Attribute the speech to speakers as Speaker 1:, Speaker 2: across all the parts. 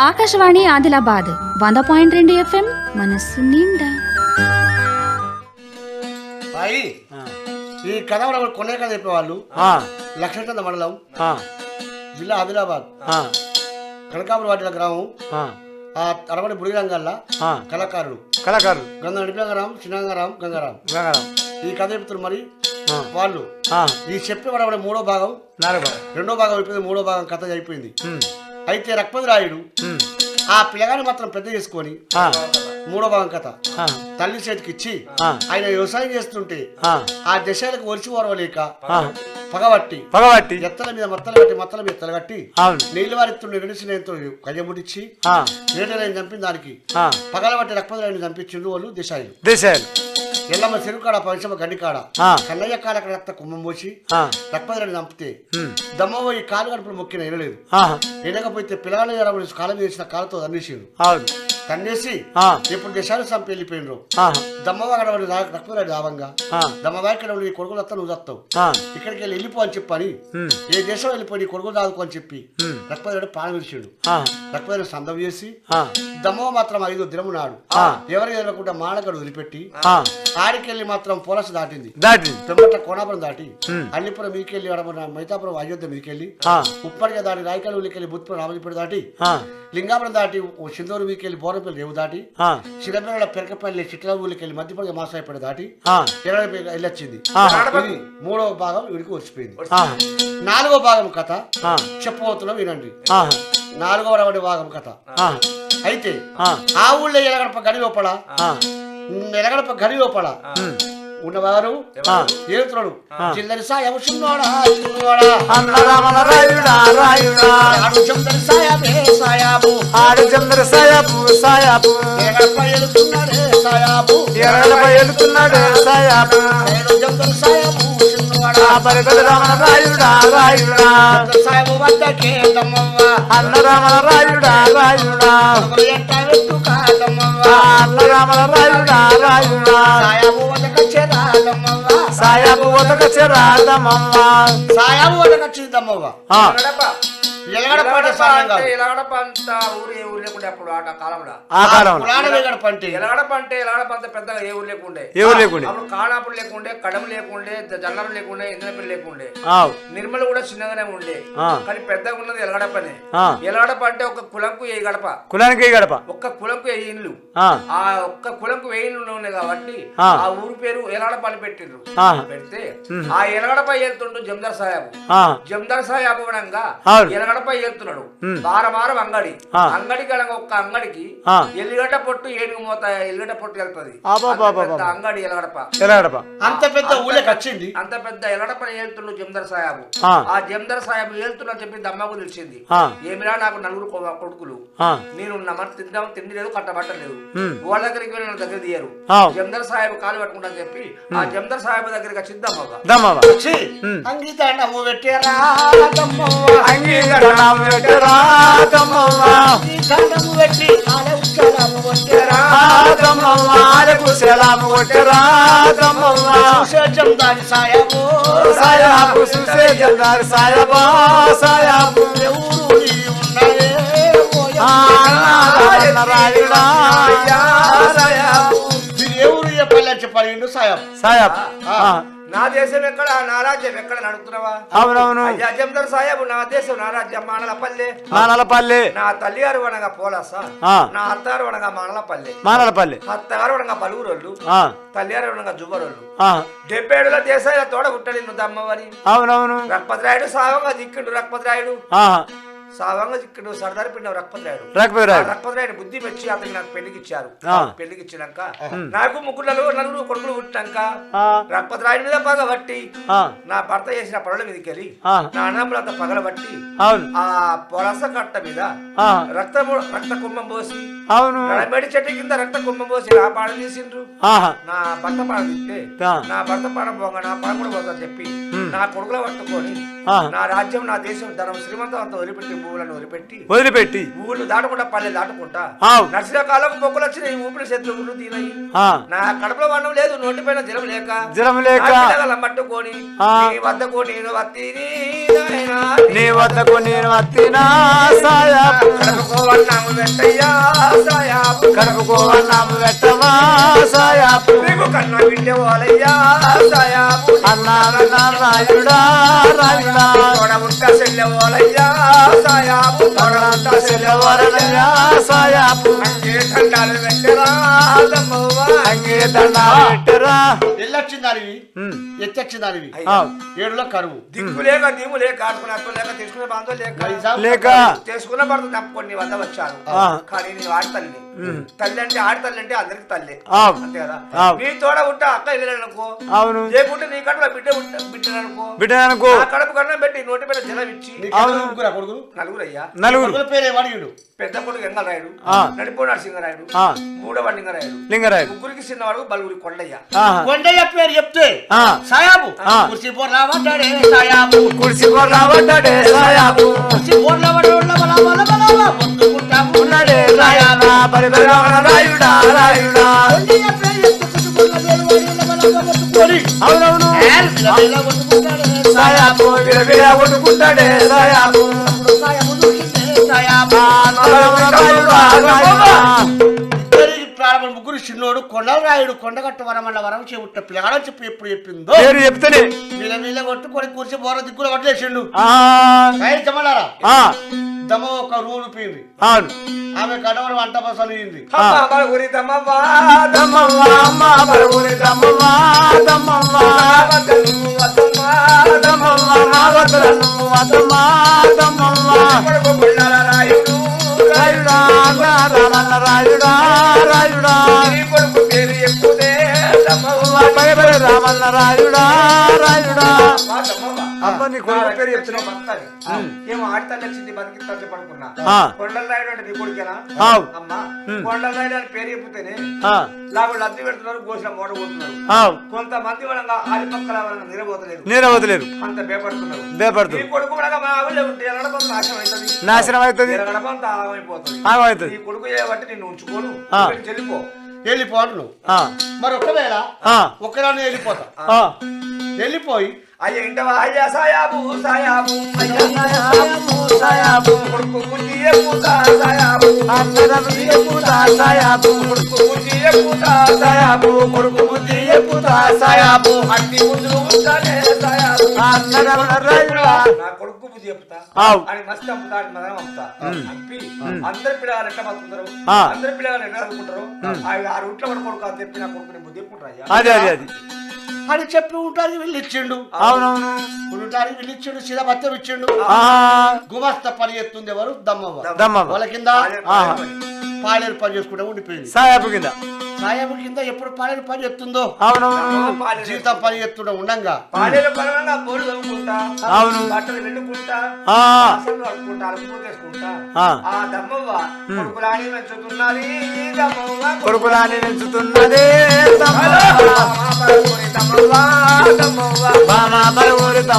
Speaker 1: ఆకాశవాణి ఆదిలాబాద్ వంద పాయింట్ రెండు ఎఫ్ఎం మనస్సు నిండా.
Speaker 2: సాయి ఈ కథ కూడా కొనే కథ చెప్పేవాళ్ళు. లక్ష్మీచంద మండలం. జిల్లా ఆదిలాబాద్. కనకాపురం వాటిల గ్రామం. ఆ. అరవడి బుడిరంగల్లా కళాకారుడు.
Speaker 3: కళాకారులు
Speaker 2: గంగ నడిపంగారాం చిన్నంగారాం గంగారాం.
Speaker 3: గంగారాం.
Speaker 2: ఈ కథ చెప్తున్నారు మరి. వాళ్ళు.
Speaker 3: ఆ,
Speaker 2: ఈ చెప్పే మూడో భాగం. రెండో భాగం అయిపోయింది మూడో భాగం కథ అయిపోయింది. అయితే రక్పతి రాయుడు
Speaker 3: ఉమ్,
Speaker 2: ఆ పిల్లగాని మాత్రం పెద్ద చేసుకొని
Speaker 3: ఆ,
Speaker 2: మూడో భాగం కథ తల్లి చేతికి ఇచ్చి ఆయన వ్యవసాయం చేస్తుంటే
Speaker 3: ఆ,
Speaker 2: దశలకు ఒరిచి ఓరవలేక. పగబట్టి
Speaker 3: పగబట్టి
Speaker 2: ఎత్తల మీద మత్తలు కట్టి మత్తల మీద ఎత్తలు కట్టి నీళ్ళు వారిస్తుండే రెండు స్నేహితులు కయ్యముడిచ్చి నేటలైన చంపిన దానికి పగలబట్టి రక్పతులైన చంపించిండు వాళ్ళు దిశాయిలు.
Speaker 3: దేశాలు
Speaker 2: ఎల్లమ్మ చెరుకాడ పంచమ గండికాడ
Speaker 3: ఆ.
Speaker 2: కన్నయ్య కాల రక్త కుంభం పోసి
Speaker 3: ఆ,
Speaker 2: రక్పతులని చంపితే
Speaker 3: ఉమ్,
Speaker 2: దమ్మవ్వ ఈ కాలు గడుపులు మొక్కిన వినకపోతే పిల్లగాళ్ళు ఎరబడి కాలం చేసిన కాలుతో
Speaker 3: అవును.
Speaker 2: తన్నేసి
Speaker 3: ఆ,
Speaker 2: ఇప్పుడు దేశాలు చంపి వెళ్ళిపోయినరు. గడబడి రక్పతులని దావంగా ఇక్కడ నీ కొడుకులు వస్తా నువ్వు వస్తావు ఇక్కడికి వెళ్ళి వెళ్ళిపో అని చెప్పని ఏ దేశం వెళ్ళిపోయి నీ కొడుకులు దాదుకో అని చెప్పి రక్పతుడు ప్రాణం విడిచిండు.
Speaker 3: ఆ,
Speaker 2: రక్పతుడు సందం చేసి దమ్మవ మాత్రం ఐదు దినము నాడు. ఎవరు ఎదగకుండా మానగడు వదిలిపెట్టి ఆడికెళ్ళి మాత్రం పోలస దాటింది.
Speaker 3: దాటి
Speaker 2: పెమ్మట కోనాపురం దాటి. అల్లిపురం మీకెళ్ళి మైతాపురం అయోధ్య మీకెళ్ళి
Speaker 3: ఆ,
Speaker 2: ఉప్పటిగా దాటి రాయకల్ ఊలికెళ్ళి బుత్పురం రామజీపేట దాటి లింగాపురం దాటి సింధూరు మీకెళ్ళి బోరపల్లి రేవు దాటి చిన్నపిల్లల పెరకపల్లి చిట్ల ఊలికెళ్ళి మధ్యపడిగా మాసాయపేట దాటి
Speaker 3: ఆ,
Speaker 2: ఎరడ వెళ్ళొచ్చింది. మూడవ భాగం వీడికి వచ్చిపోయింది. నాలుగో భాగం కథ చెప్పబోతున్నాం వినండి. నాలుగవ రవడి భాగం కథ. అయితే
Speaker 3: ఆ,
Speaker 2: ఊళ్ళో ఎలగడప గడి లోపల ఎలగడప గడి లోపల ఉన్నవారు. ఏతుడు చిల్లరి సాయం చిన్నోడా చిన్నోడా
Speaker 3: అన్న రామల రాయుడా రాయుడా.
Speaker 2: ఆడు చందరి సాయాబే సాయాబు
Speaker 3: ఆడు చంద్ర
Speaker 2: ఎలుతున్నాడే సాయాబు చందరి
Speaker 3: రాయుడా రాయుడా.
Speaker 2: చందరి సాయాబు వద్దకే తమ్మవ్వ.
Speaker 3: అన్న రామల రాయుడా రాయుడా.
Speaker 2: కొడుకులు ఎట్ట వెతుక తమ్మవ్వ.
Speaker 3: ఆ అన్న రామల రాయుడా రాయుడా.
Speaker 2: సాయాబు వద్దకొచ్చేరా
Speaker 3: సాయాపు ఉతక చెరాదమమ్మ
Speaker 2: సాయాబు వద్దకొచ్చింది తమ్మవ్వ
Speaker 4: అంత ఊరు ఏ ఊరు లేకుండే అప్పుడు ఆ కాలంలో.
Speaker 3: ఆ కాలంలో.
Speaker 4: పెద్దగా ఏ ఊరు లేకుండే.
Speaker 3: లేకుండే?
Speaker 4: అప్పుడు కాణాపులు లేకుండే కడమ లేకుండే జల్లరం లేకుండే ఇంద్రపల్లి లేకుండే.
Speaker 3: ఆవ్,
Speaker 4: నిర్మల్ కూడా చిన్నగానే ఉండే. కానీ పెద్దగా ఉన్నది ఎలగడపనే ఎలగడప అంటే ఒక కులంకు ఏ గడప?
Speaker 3: కులానికి ఈ గడప?
Speaker 4: ఒక్క కులంకు ఏ ఇండ్లు.
Speaker 3: ఆ,
Speaker 4: ఒక్క కులంకు వెయ్యి ఇండ్లు ఉన్నాయి కాబట్టి
Speaker 3: ఆ.
Speaker 4: ఊరు పేరు ఎలగడప అని పెట్టిండ్రు
Speaker 3: ఆ,
Speaker 4: పెడితే ఆ ఎలగడప వెళ్తుండు జమదార్ సాహెబ్
Speaker 3: ఆ,
Speaker 4: జమదార్ సాహెబ్ అనగా ఎలగడపై
Speaker 3: ఉమ్.
Speaker 4: వారం వారం అంగడి.
Speaker 3: ఆ.
Speaker 4: అంగడికి అనగా ఒక్క అంగడికి. ఎల్లిగడ్డ పొట్టు ఏనుగు మోత ఎల్లిగడ్డ పొట్టు వెళ్తుంది అంగడి ఎలగడప
Speaker 3: ఎలా గడప
Speaker 2: అంత పెద్ద ఊళ్ళకి వచ్చింది.
Speaker 4: అంత పెద్ద ఎలగడపని వెళ్తుండు జమదార్ సాహెబ్
Speaker 3: ఆ,
Speaker 4: జమదార్ సాహెబ్ వెళ్తున్నా చెప్పి దమ్మకు తెలిసింది. ఏమిరా నాకు నలుగురు కొడుకులు? నేను నమ్మని తిందాం తిండి లేదు. కట్టబట్టలేదు వాళ్ళ దగ్గరికి వెళ్ళి దగ్గర తీయరు. జమదార్ సాహెబ్ కాలు పట్టుకుంటా చెప్పి ఆ జమదార్ సాహెబ్ దగ్గరికి.
Speaker 2: వచ్చి
Speaker 3: ఉమ్.
Speaker 2: అంగీతాండము పెట్టారా తమ్మవ్వ.
Speaker 3: అంగీకరణం పెట్టరా దమ్మవ్వ.
Speaker 2: అంగీతాండము పెట్టి ఆడ ఉచ్చలము కొట్టారా
Speaker 3: ఆ దమ్మవ్వ. ఆలకు సెలాము కొట్టరా దమ్మవ్వ.
Speaker 2: చూసేచం దాని సాయము
Speaker 3: సాయాపు చూసే జల్దారు సాయబా సాయాపు
Speaker 2: ఎవరు నీ ఉన్నదే ఓయమ్మ.
Speaker 3: ఆ అన్న రాయుడా సాయాపు
Speaker 2: ఇది ఎవరు చెప్పాలి అని చెప్పాలి సాయం
Speaker 3: సాయాపు ఆ,
Speaker 4: నా దేశం ఎక్కడ? నా రాజ్యం ఎక్కడ నడుపుతున్నావా
Speaker 3: అవునవును.
Speaker 4: జమదార్ సాహెబ్ నా దేశం నా రాజ్యం మానలపల్లె.
Speaker 3: మానలపల్లి
Speaker 4: నా తల్లిగారు అనగా పోలాస
Speaker 3: ఆ,
Speaker 4: నా అత్తారు అనగా మానలపల్లె.
Speaker 3: మానలపల్లి.
Speaker 4: అత్తగారు అనగా బలుగురోళ్ళు
Speaker 3: ఆ,
Speaker 4: తల్లిగారు అనగా జువ్వరోళ్ళు.
Speaker 3: ఆ,
Speaker 4: డెబ్బై ఏడుల దేశాల తోడ పుట్టడి నువ్వు అమ్మవారి
Speaker 3: అవునవును.
Speaker 4: రక్పతిరాయుడు సావంగా దిక్కిండు రక్పతిరాయుడు. సావంగా దిక్కిండు సర్దార్ పిండి రక్పతిరాయుడు
Speaker 3: రాకపోయారు
Speaker 4: రక్పతిరాయుడు బుద్ధి మెచ్చి అతనికి నాకు పెళ్ళికి ఇచ్చారు. పెళ్ళికి ఇచ్చినాక నాకు ముగ్గురు నలుగురు కొడుకులు పుట్టినాక
Speaker 3: ఆ,
Speaker 4: రక్పతిరాయుడు మీద పగబట్టి
Speaker 3: ఆ,
Speaker 4: నా భర్త చేసిన పనుల మీదకి వెళ్ళి నా అన్నములంతా పగలబట్టి
Speaker 3: అవును.
Speaker 4: ఆ పొలస కట్ట మీద
Speaker 3: ఆ,
Speaker 4: రక్తము రక్త కుంభం పోసి
Speaker 3: అవును.
Speaker 4: నడమేడి చెట్టు కింద రక్త కుంభం పోసి నా పాడం తీసిండ్రు నా భర్త పాడం తీస్తే నా భర్త పాడం పోగా నా పాడం కూడా పోతా చెప్పి నా కొడుకుల పట్టుకొని నా రాజ్యం నా దేశం ధనం శ్రీమంతం అంతా వదిలిపెట్టి భూములను వదిలిపెట్టి
Speaker 3: వదిలిపెట్టి.
Speaker 4: ఊళ్ళు దాటుకుంటా పల్లె దాటుకుంటా.
Speaker 3: ఆవ్.
Speaker 4: నడిచిన కాలం పొక్కులు వచ్చినాయి ఊపిరి తీనయి.
Speaker 3: ఆ,
Speaker 4: నా కడుపులో వర్ణం లేదు నోటిపైన జలం లేక.
Speaker 3: జలం లేక.
Speaker 4: పట్టుకొని వద్దకు నేను వత్తిని నాయనా.
Speaker 3: నీ వద్దకు నేను వత్తినా సాయాపు
Speaker 4: కడుపుకోవన్నాము వెంటయ్యా
Speaker 3: కడుపుకోవన్నాము వెట్టవా సాయాపు
Speaker 4: నీకు కన్న బిడ్డ వాళ్ళయ్యా సాయాబు
Speaker 3: అన్నారన్న రాయుడా రాయుడా.
Speaker 4: తోడ ఉంట సెల్లె వాళ్ళయ్యా సాయాబు తోడ ఉంట సెల్లె
Speaker 3: వరలయ్యా సాయాపు.
Speaker 4: అంగే దండాలు వెంటరా
Speaker 2: ఏడులో కరువు.
Speaker 4: దిక్కు లేక నీము లేక ఆడుకున్న అత్త లేక తీసుకునే బాంధవ లేక
Speaker 3: లేక
Speaker 4: చేసుకున్న భర్త తప్పుకొని నీ వద్ద వచ్చాను. కానీ నీ ఆడతల్లి తల్లి. అంటే ఆడతల్లి అంటే అందరికి తల్లి. అంతే కదా. నీ తోడ ఉంటే అక్క వెళ్ళాలనుకో
Speaker 3: అవును.
Speaker 4: లేకుంటే నీ కడుపులో బిడ్డ బిడ్డననుకో నా కడుపు కన్నా పెట్టి నోటి మీద జలం ఇచ్చి.
Speaker 2: ముగ్గురా కొడుకులు?
Speaker 4: నలుగురు. అయ్యా
Speaker 3: నలుగురు
Speaker 2: పేరు ఏమడిగాడు
Speaker 4: పెద్ద కొడుకు ఎంగలరాయుడు
Speaker 3: ఆ.
Speaker 4: నడిపో నరసింహరాయుడు మూడవ లింగరాయుడు.
Speaker 3: లింగరాయుడు.
Speaker 4: ముగ్గురికి చిన్నవాడు బలుగురి కొండయ్య.
Speaker 2: కొండయ్య పేరు చెప్తే సాయాబు. కుర్చీ బోర్లా పడ్డాడే సాయాబు.
Speaker 3: కుర్చీ కొరవడ్డడే సాయాపు
Speaker 2: కుర్చీ బోర్లా పడ్డా బల బల బల పొద్దుకుంటాము
Speaker 3: ఉన్నడే రాయనా పరిబలవన రాయుడా రాయుడా.
Speaker 2: కొండయ్య పేరు చెప్తే కుర్చీ బోర్లా వాడి పొద్దుకొని
Speaker 3: అవునవును.
Speaker 2: ఏల్ బిల బిల కొట్టుకుంటాడే సాయాబు. సాయాబు
Speaker 3: నలవన రాయుడా రాయుడా.
Speaker 2: ముగ్గురు చిన్నోడు కొండరాయుడు కొండగట్టు వరమల్ల వరం చెబుట్ట పిల్లగాడని చెప్పి ఎప్పుడు చెప్పిందో?
Speaker 3: పేరు చెప్తేనే.
Speaker 2: వీళ్ళ వీళ్ళ కొట్టుకొని కూర్చి బోర దిక్కులు చెమ్మలారా
Speaker 3: ఆ,
Speaker 2: దమ్మ ఒక రూలు పీంది.
Speaker 3: అవును.
Speaker 2: ఆమె కడవరు వంట బసలు అయింది
Speaker 4: దమ్మవ్వ
Speaker 3: దమ్మవ్వ అమ్మ బరువుని దమ్మవ్వ దమ్మవ్వ
Speaker 4: దమ్మవ్వ దమ్మవ్వ
Speaker 3: దమ్మవ్వ నా వద్దలను వద్దమ్మ దమ్మవ్వ
Speaker 4: కొడుకు బుల్లాల రాయుడు
Speaker 3: రాయుడా
Speaker 4: కొడుకు పేరు
Speaker 3: రామన్న రాయుడా రాయుడా. నీ కొడుకు పేరు చెప్తున్నావు.
Speaker 4: భర్తని ఏమో ఆడతాను వచ్చింది బతికిస్తాను పడుకున్నా
Speaker 3: ఆ.
Speaker 4: కొండల రాయుడు అంటే నీ కొడుకేనా. అమ్మా కొండల రాయుడు అని పేరు చెప్తేనే
Speaker 3: ఆ,
Speaker 4: లాగు లబ్ధి పెడుతున్నారు గోసిన మోడ పోతున్నారు. కొంతమంది వనంగా ఆది పక్కల
Speaker 3: నేను అవతలేదు
Speaker 4: అంత భయపడుతున్నారు.
Speaker 3: భయపడుతూ
Speaker 4: ఈ కొడుకు వనగా మా ఆవిడ ఉంటే ఎరగడపంత నాశనం అవుతుంది.
Speaker 3: నాశనం అవుతుంది.
Speaker 4: ఎరగడపంత ఆగమైపోతుంది
Speaker 3: ఆగమవుతుంది
Speaker 4: ఈ కొడుకు చేయబట్టి నిన్ను ఉంచుకోను. చెల్లిపో.
Speaker 2: వెళ్ళిపోను మరి ఒకవేళ
Speaker 3: ఆ,
Speaker 2: ఒక్కదాన్ని వెళ్ళిపోతా.
Speaker 3: ఆ.
Speaker 2: వెళ్ళిపోయి
Speaker 4: అయ్య సాయాబు సాయాబు అయ్యా.
Speaker 3: సాయాబు, సాయాబు.
Speaker 4: కొడుకు బుద్ధి ఎక్కుతా సాయాబు.
Speaker 3: అందరం ఎక్కుతా సాయాబు.
Speaker 4: కొడుకు బుద్ధి ఎక్కుతా
Speaker 3: సాయాబు. కొడుకు బుద్ధి ఎక్కుతా సాయాబు.
Speaker 4: అన్ని ముందు ఉంటానే సాయాబు.
Speaker 3: అందరం రాయుడా
Speaker 4: నా కొడుకు బుద్ధి చెప్తా. అని మస్తు అమ్ముతా అని మదనం అమ్ముతా. అంపి అందరి పిల్లగాలు ఎట్లా బతుకుతారు. అందరి పిల్లగాలు ఎట్లా చదువుకుంటారు? ఆ- రూట్లో వాడు కొడుకు అని చెప్పి నా కొడుకుని బుద్ధి
Speaker 3: అదే అదే అది.
Speaker 2: అని చెప్పి ఉంటానికి వీళ్ళు ఇచ్చిండు
Speaker 3: అవునవును.
Speaker 2: ఉంటానికి వీళ్ళు ఇచ్చిండు సీదా బత్తం ఇచ్చిండు.
Speaker 3: ఆ,
Speaker 2: గుమస్త పని ఎత్తుంది ఎవరు? దమ్మవ్వ.
Speaker 3: దమ్మవ్వ.
Speaker 2: వాళ్ళ కింద. పాలేరు పని చేసుకుంటే ఉండిపోయింది.
Speaker 3: సాయాబు కింద.
Speaker 2: సాయబు కింద ఎప్పుడు పాలేరు పని ఎత్తుందో
Speaker 3: అవునవును.
Speaker 2: జీతం పని ఎత్తుండ ఉండంగా.
Speaker 4: పాడేరు పరంగా బోర్డు చదువుకుంటా
Speaker 3: అవును.
Speaker 4: బట్టలు అసలు అడుకుంటా అలుపు చేసుకుంటా
Speaker 3: ఆ.
Speaker 4: దమ్మవ్వ కొడుకులాని పెంచుతున్నది దమ్మవ్వ
Speaker 3: కొడుకులాని పెంచుతున్నదే దమ్మవ్వ.
Speaker 2: అయితే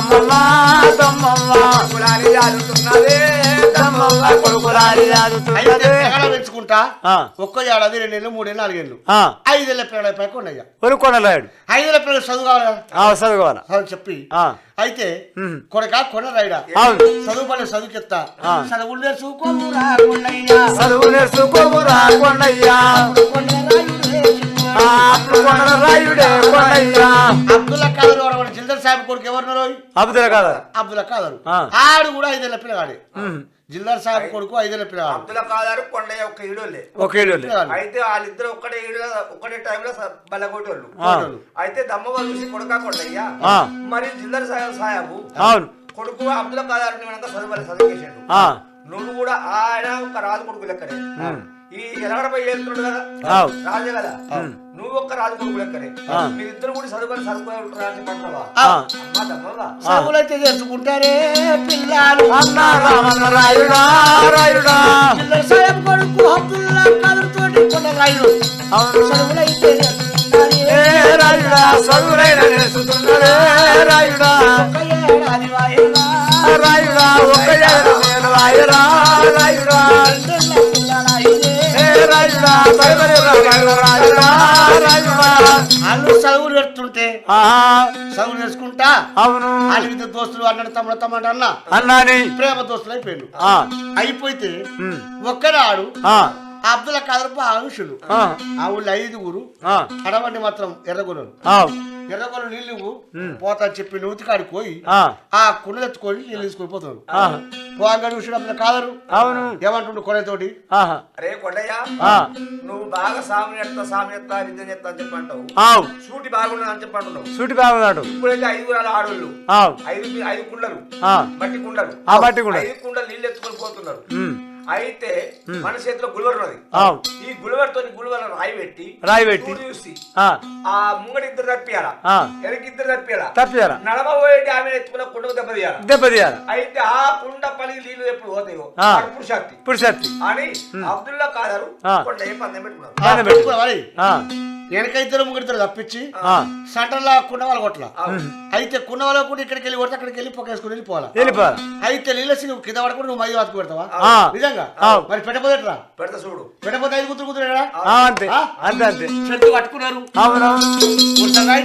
Speaker 3: ఆదుతున్నదే
Speaker 2: పిల్లగాడ పెంచుకుంటా?
Speaker 3: ఆ,
Speaker 2: ఒక్క ఏడాది రెండేళ్ళు మూడేళ్ళు నాలుగేళ్ళు.
Speaker 3: ఆ,
Speaker 2: ఐదేళ్ళ పిల్లల పైకి ఉన్నాయా
Speaker 3: కొనుక్కొనలాడు.
Speaker 2: ఐదేళ్ళ పిల్లలు చదువు కావాలి అని చెప్పి. అయితే. కొడక కొన రాయడా చదువు పని. చదువు కొండయ్యా
Speaker 3: చదువు కొండయ్యా
Speaker 2: అబ్దుల్లా కాదరు జిల్దర్ సాహిబ్ కొడుకు ఎవరున్నారు
Speaker 3: అబుదల కదా
Speaker 2: అబ్దుల్లా కాదరు. ఆడు కూడా ఐదేళ్ళ పిల్లగాడే జిల్దర్ సాహిబ్ కొడుకు ఐదేళ్ళ పిల్లగాడు
Speaker 4: అబ్దుల్ కాదారు కొండయ్య ఒక్క ఈడోళ్ళే
Speaker 3: ఒకేళ్ళు
Speaker 2: పిల్లగాడు.
Speaker 4: అయితే వాళ్ళిద్దరు ఒక్కటే ఈడు ఒక్కటే టైంలో బల్లగొట్టోళ్ళు
Speaker 3: ఆ.
Speaker 4: అయితే దమ్మవ్వ చూసి కొడుకా కొండయ్య. మరి జిల్లర్ సాహెబ్ సాయాబు
Speaker 3: అవును.
Speaker 4: కొడుకు అబ్దుల్ కాదారు వెనక చదువు చదివేసాడు
Speaker 3: ఆ,
Speaker 4: నువ్వు కూడా ఆయన ఒక రాజు కొడుకు లెక్కనే. ఈ ఎలగడపై ఏడుతున్నాడు కదా. రాజే కదా? నువ్వు ఒక్క రాజు కొడుకు లెక్కనే. మీరిద్దరు కూడా చదువుకొని చదువుకొని
Speaker 2: చదువులైతే చేసుకుంటారే పిల్లలు.
Speaker 3: అన్న రామన్న రాయుడా రాయుడా.
Speaker 2: జిల్దర్ సాహిబ్ కొడుకు అబ్దుల్లా కాదరు తోటి కొండరాయుడు
Speaker 3: అవును.
Speaker 2: చదువులైతే.
Speaker 3: రాయుడా చదువులైన రాయుడా. రాయుడా ఒక్క రాయుడా. రాయుడా
Speaker 2: వాళ్ళు చదువులు పెడుతుంటే చదువులు నేర్చుకుంటా?
Speaker 3: అవును.
Speaker 2: ఇద్దరు దోస్తులు అన్నాడు తమ్ముడు తమ్ముడు అన్న.
Speaker 3: అన్నాని.
Speaker 2: ప్రేమ దోస్తులు అయిపోయాడు
Speaker 3: ఆ,
Speaker 2: అయిపోతే ఒక్కనాడు అబ్దుల్ కాదర్ ఆయుషులు
Speaker 3: ఆ,
Speaker 2: ఊళ్ళో ఐదుగురు అడవండి మాత్రం ఎర్రగొలలు నీళ్ళు. పోతా అని చెప్పి నూతి కాడికి పోయి
Speaker 3: ఆ,
Speaker 2: కుండలు ఎత్తుకొని నీళ్ళు తీసుకొని పోతారు.
Speaker 3: ఆ,
Speaker 2: పోగా చూసిన అబ్దుల్ కాదరు.
Speaker 3: అవును.
Speaker 2: ఏమంటుండు కొనేతోటి?
Speaker 4: అరే కొండయ్య నువ్వు బాగా సామి ఎత్తా సామి ఎత్తా విద్య ఎత్తా అని చెప్పి అంటావు
Speaker 3: ఆవ్,
Speaker 4: సూటి బాగున్నది అని చెప్పి అంటున్నావు
Speaker 3: సూటి బాగున్నాడు.
Speaker 4: ఇప్పుడైతే ఐదుగురు అలా ఆడోళ్ళు. ఐదు ఐదు కుండలు.
Speaker 3: ఆ,
Speaker 4: మట్టి కుండలు.
Speaker 3: ఆ మట్టి కుండ.
Speaker 4: ఐదు కుండలు నీళ్ళు ఎత్తుకొని పోతున్నారు. అయితే మన చేతిలో గుల్వర్ ఉన్నది. ఈ గుల్వర్ తోని గుల్వర్ రాయి పెట్టి
Speaker 3: రాయి పెట్టి.
Speaker 4: చూసి.
Speaker 3: ఆ,
Speaker 4: ఆ ముంగడి ఇద్దరు తప్పియాలా? వెనక ఇద్దరు తప్పియాలా?
Speaker 3: తప్పారా
Speaker 4: నడమ పోయేటి ఆమె ఎత్తుకున్న కుండకు దెబ్బతీయాల
Speaker 3: దెబ్బతీయాలి
Speaker 4: అయితే ఆ కుండ పని నీళ్ళు ఎప్పుడు పోతాయో?
Speaker 3: ఇప్పుడు శక్తి
Speaker 4: అని అబ్దుల్లా కాదారు. కొండ ఏ పందెం పెట్టుకున్నారు?
Speaker 2: ఆ,
Speaker 3: బాగానే పెట్టు.
Speaker 2: పెట్టుకోవాలి.
Speaker 3: ఆ,
Speaker 2: వెనక ఇద్దరు ముగ్గురు తప్పించి
Speaker 3: ఆ,
Speaker 2: సెంటర్లో కుండ వాళ్ళ కొట్ల. అయితే కుండ వాళ్ళ కూడా ఇక్కడికి వెళ్ళి కొడితే అక్కడికి వెళ్ళి పొక్కేసుకుని వెళ్ళిపోవాలి?
Speaker 3: వెళ్ళిపోవాలి.
Speaker 2: అయితే నీళ్ళసి నువ్వు కింద పడకుండా నువ్వు మై వాతుకు పెడతావా. నిజంగా. మరి పెట్టబోదేట్రా
Speaker 4: పెడతా చూడు.
Speaker 2: పెట్టబోతే ఐదు కుదిరేడా
Speaker 3: ఆ, అంతే. అంతే అంతే.
Speaker 2: చెట్టు పట్టుకున్నారు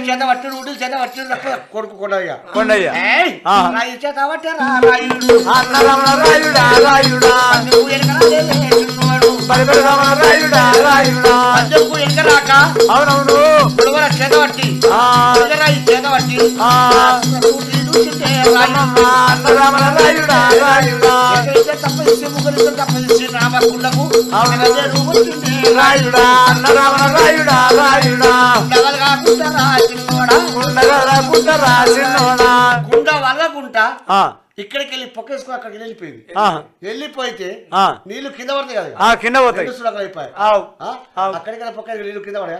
Speaker 2: చేత పట్టిన ఉండి చేత పట్టిన తప్ప కొడుకు కొండయ్య.
Speaker 3: కొండయ్య.
Speaker 2: రాయి చేత పట్టారా రాయుడు.
Speaker 3: రాయుడా రాయుడా.
Speaker 2: నువ్వు చిన్నవాడు.
Speaker 3: పరిపరి రమణ రాయుడా అవునవును.
Speaker 2: పుడవల తప్పనిసి ముగ్గురు తప్పనిసి రామకుండకు
Speaker 3: రాసినోడా
Speaker 2: గుండ వల్లగుంట
Speaker 3: ఆ,
Speaker 2: ఇక్కడికి వెళ్ళి పొక్కేసుకుని అక్కడికి వెళ్ళిపోయింది.
Speaker 3: ఆ,
Speaker 2: నీళ్ళు కింద పడతాయి కదా.
Speaker 3: ఆ, కింద పోతాయి.
Speaker 2: అయిపోయాయి. అక్కడికి వెళ్ళి పొక్క నీళ్ళు కింద పడాయా.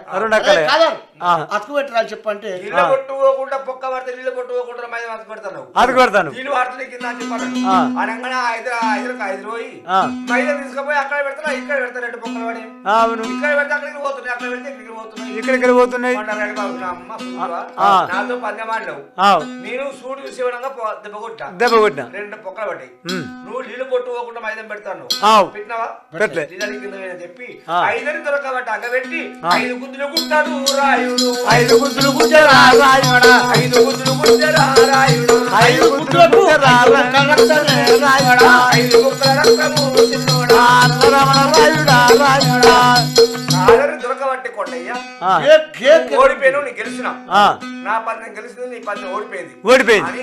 Speaker 2: అతుకు పెట్టరా అని చెప్పంటే
Speaker 4: నీళ్ళ కొట్టుకోకుండా పొక్క పడితే నీళ్ళ కొట్టుకోకుండా మైదా మాత్రం పెడతాను.
Speaker 3: అది కొడతాను
Speaker 4: నీళ్ళు వాడుతుంది కింద. అనగానే ఐదు ఐదు ఐదు పోయి
Speaker 3: ఆ,
Speaker 4: మైదా తీసుకుపోయి అక్కడ పెడతారా ఇక్కడ పెడతారు రెండు పొక్కలు పడి.
Speaker 3: అవును.
Speaker 4: ఇక్కడ పెడితే అక్కడికి పోతున్నాయి అక్కడ పెడితే ఇక్కడికి పోతున్నాయి.
Speaker 3: ఇక్కడికి పోతున్నాయి.
Speaker 4: నాతో పందెం ఆడినావు.
Speaker 3: ఆవ్,
Speaker 4: నేను సూడు చూసేవడంగా దెబ్బ కొట్టా.
Speaker 3: దెబ్బ కొట్టిన?
Speaker 4: రెండు పొక్కలు పడ్డాయి.
Speaker 3: ఉమ్,
Speaker 4: నువ్వు కొట్టుకోకుండా మైదం పెడతాను. పెట్టినావా?
Speaker 3: పెట్టలే.
Speaker 4: చెప్పి. ఐదని దొరకబట్టి అగబెట్టి. ఐదు గుద్దులు కుట్టాడు రాయుడు.
Speaker 3: ఐదు గుంతులు గుంజరా రాయుడా.
Speaker 4: ఐదు కుట్టాడు రాయుడు.
Speaker 3: ఐదు గుంతులు గుంజరా రాయుడా.
Speaker 4: ఐదు కుక్కల రక్తము చిన్నోడా.
Speaker 3: అన్నరమణ రాయుడా రాయుడా.
Speaker 4: కాదని దొరకబట్టి. ఓడిపోయాను గెలిచిన.
Speaker 3: ఆ,
Speaker 4: నా గెలిచింది నీ పందెం ఓడిపోయింది.
Speaker 3: ఓడిపోయింది.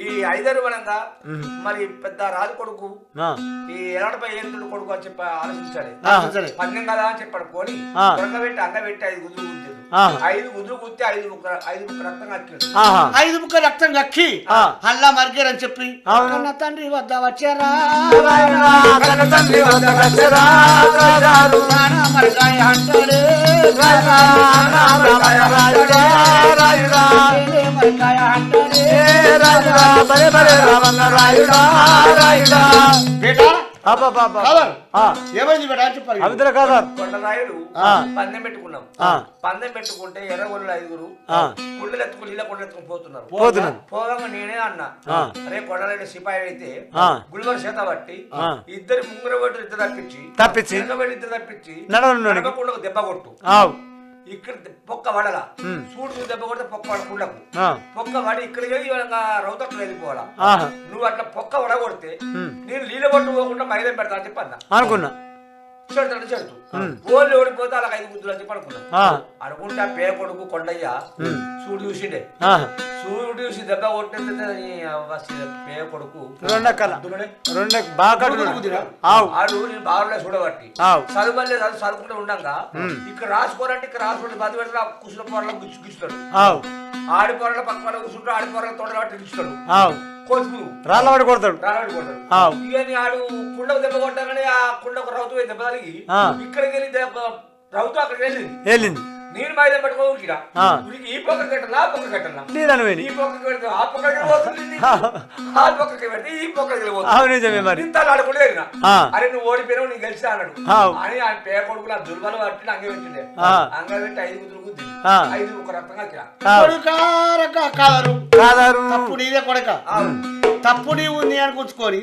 Speaker 4: ఈ ఐదారు బలంగా
Speaker 3: ఉమ్.
Speaker 4: మరి పెద్ద రాజు కొడుకు
Speaker 3: ఆ,
Speaker 4: ఈ ఎలాంటిపై ఏంతుడు కొడుకు అని చెప్పి ఆలోచించాడు
Speaker 3: ఆ,
Speaker 2: సరే.
Speaker 4: పందెం కదా అని చెప్పాడు పోని
Speaker 3: ఆ.
Speaker 4: దొరకబెట్టి అంగబెట్టి ఐదు గుద్దులు గుద్దాడు
Speaker 3: ఆ.
Speaker 4: ఐదు గుద్దులు గుద్ది ఐదు ముక్క ఐదు ముక్క రక్తం కక్కాడు
Speaker 3: ఆహా
Speaker 2: ఐదు ముక్క రక్తం కక్కి
Speaker 3: ఆ.
Speaker 2: అల్లా మరిగారని చెప్పి
Speaker 3: అవును.
Speaker 2: కన్న తండ్రి వద్ద వచ్చారా
Speaker 3: కన్న తండ్రి వద్ద
Speaker 2: ప్రాణ మరిగాయ అంటాడే
Speaker 3: రాయుడా రామరాయ రాయుడా రాయుడా
Speaker 2: ఏలే మరిగాయ అంటాడే
Speaker 3: ఏ రాయుడా బరే బరే రాయుడా రాయుడా
Speaker 2: బేటా ఏమైంది బేటా అని చెప్పారు
Speaker 3: అమిత్ర కాదర్
Speaker 4: కొండరాయుడు. పందెం పెట్టుకున్నాం. పందెం పెట్టుకుంటే ఎర్రగొల్లు ఐదుగురు. కుండలు ఎత్తుకుని నీళ్ళ కుండలు ఎత్తుకుని పోతున్నారు
Speaker 3: పోతున్నాను
Speaker 4: పోగా నేనే అన్నా. అరే కొండరాయుడు సిపాయి అయితే. గుల్వర్ చేత పట్టి. ఇద్దరు ముంగర ఇద్దరు తప్పించి
Speaker 3: తప్పించి.
Speaker 4: ఇద్దరు తప్పించి నడవకుండా దెబ్బ కొట్టు ఇక్కడ పొక్క పడలా. చూడు చూడు దెబ్బ కొడితే పొక్క పడకుండకు
Speaker 3: ఆ,
Speaker 4: పొక్క పడి వెళ్ళి ఇవాళ రౌతట్లు వెళ్ళిపోవాలా నువ్వు అట్లా పొక్క వడగొడితే
Speaker 3: ఉమ్.
Speaker 4: నేను నీళ్ళ పట్టు పోకుండా మైదాం పెడతా అని చెప్పి అన్నా
Speaker 3: అనుకున్నా.
Speaker 4: చెడుతాడు చెడుతు. ఓళ్ళు ఓడిపోతే అలా ఐదు గుద్దులు అని అనుకున్నా
Speaker 3: ఆ,
Speaker 4: అనుకుంటా పే కొడుకు కొండయ్య చూడు చూసిండే. చూడు చూసి దెబ్బ కొట్టింది పే కొడుకు ఆడు నేను బాగా చూడబట్టి. చదువులే చదువు చదువుకుంటూ ఉండగా ఇక్కడ రాసుకోరంటే ఇక్కడ రాసుకుంటే బతి పెడితే కూర్చున్న పొరలో గుచ్చు గుచ్చుతాడు
Speaker 3: ఆవు
Speaker 4: ఆడి పొరల పక్క పొరలో కూర్చుంటూ ఆడి పొరల తోటలు పట్టి గుచ్చుతాడు
Speaker 3: ఆవు.
Speaker 4: కోసుకు
Speaker 3: రాళ్ళవాడి కొడతాడు.
Speaker 4: రాలాడి కొడతాడు.
Speaker 3: ఆవు.
Speaker 4: ఇక నీ ఆడు కుండకు దెబ్బ కొట్టగానే ఆ కుండకు రౌతు దెబ్బ తగిలి. ఇక్కడికి వెళ్ళి దెబ్బ రౌతు అక్కడికి వెళ్ళింది.
Speaker 3: వెళ్ళింది.
Speaker 4: నేను ఉరికిరా
Speaker 3: ఆ.
Speaker 4: ఉరికి ఈ పక్క కట్టలా ఆ పక్క కట్టలా
Speaker 3: నీరని
Speaker 4: ఈ పక్కకి. ఆ పెడితే ఈ
Speaker 3: ఆవు నిజమే మరి.
Speaker 4: ఇంత ఆడుకుంటే వెళ్ళినా
Speaker 3: ఆ.
Speaker 4: అరే నువ్వు ఓడిపోయినావు నీకు గెలిచా అన్నాడు. అని ఆ పే కొడుకు నా దుర్బలం పట్టి అంగే పెట్టిండే.
Speaker 3: ఆ.
Speaker 4: అంగ పెట్టి ఐదు గుద్దులు గుద్ది. ఐదు ఒక రక్తంగా కిరా
Speaker 3: ఆవు
Speaker 2: కొడుకా రక కాదరు.
Speaker 3: కాదారు.
Speaker 2: తప్పు నీదే కొడక. తప్పు నీవు నీ అని కూర్చుకొని.